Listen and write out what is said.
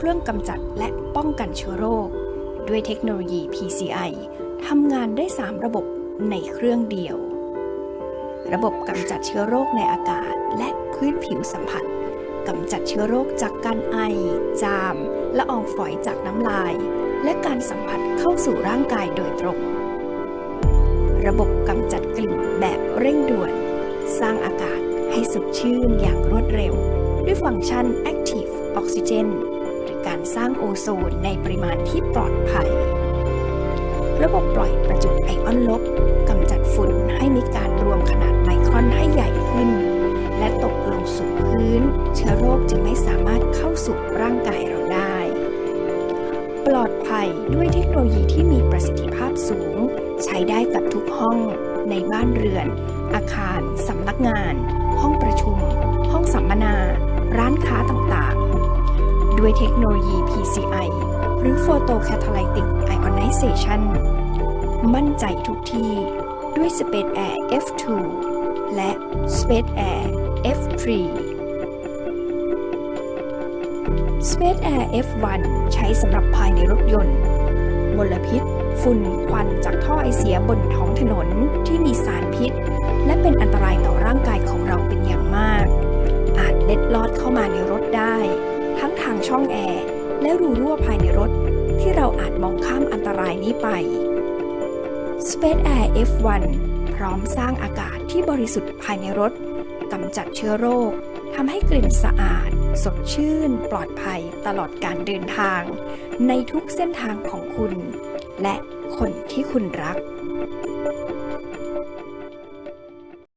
เครื่องกำจัดและป้องกันเชื้อโรค ด้วยเทคโนโลยี PCI ทำงานได้ 3 ระบบในเครื่องเดียว ระบบกำจัดเชื้อโรคในอากาศและพื้นผิวสัมผัสกำจัดเชื้อโรคจากการไอ จาม ละอองฝอยจากน้ำลาย และการสัมผัสเข้าสู่ร่างกายโดยตรง ระบบกำจัดกลิ่นแบบเร่งด่วน สร้างอากาศให้สดชื่นอย่างรวดเร็ว ด้วยฟังก์ชัน Active Oxygen หรือการสร้างโอโซนในปริมาณที่ปลอดภัย ระบบปล่อยประจุไอออนลบกำจัดฝุ่นให้มีการรวมขนาดไมครอนให้ใหญ่ขึ้น และตกลงสู่พื้น เชื้อโรคจึงไม่สามารถเข้าสู่ร่างกายเราได้ ปลอดภัยด้วยเทคโนโลยีที่มีประสิทธิภาพสูง ใช้ได้กับทุกห้องในบ้านเรือน อาคาร สำนักงาน ห้องประชุม ห้องสัมมนา ร้านค้าต่างๆ ด้วยเทคโนโลยี PCI หรือ Photocatalytic Ionization มั่นใจทุกที่ด้วย Space Air F2 และ Space Air F3 Space Air F1 ใช้สำหรับภายในรถยนต์มลพิษ ฝุ่นควันจากท่อไอเสียบนท้องถนนที่มีสารพิษ และเป็นอันตรายต่อร่างกายของเราเป็น ช่องแอร์และรูรั่วภายในรถ ที่เราอาจมองข้ามอันตรายนี้ไป Space Air F1 พร้อมสร้างอากาศที่บริสุทธิ์ภายในรถกำจัดเชื้อโรคทำให้กลิ่นสะอาด สดชื่น ปลอดภัยตลอดการเดินทาง ในทุกเส้นทางของคุณ และคนที่คุณรัก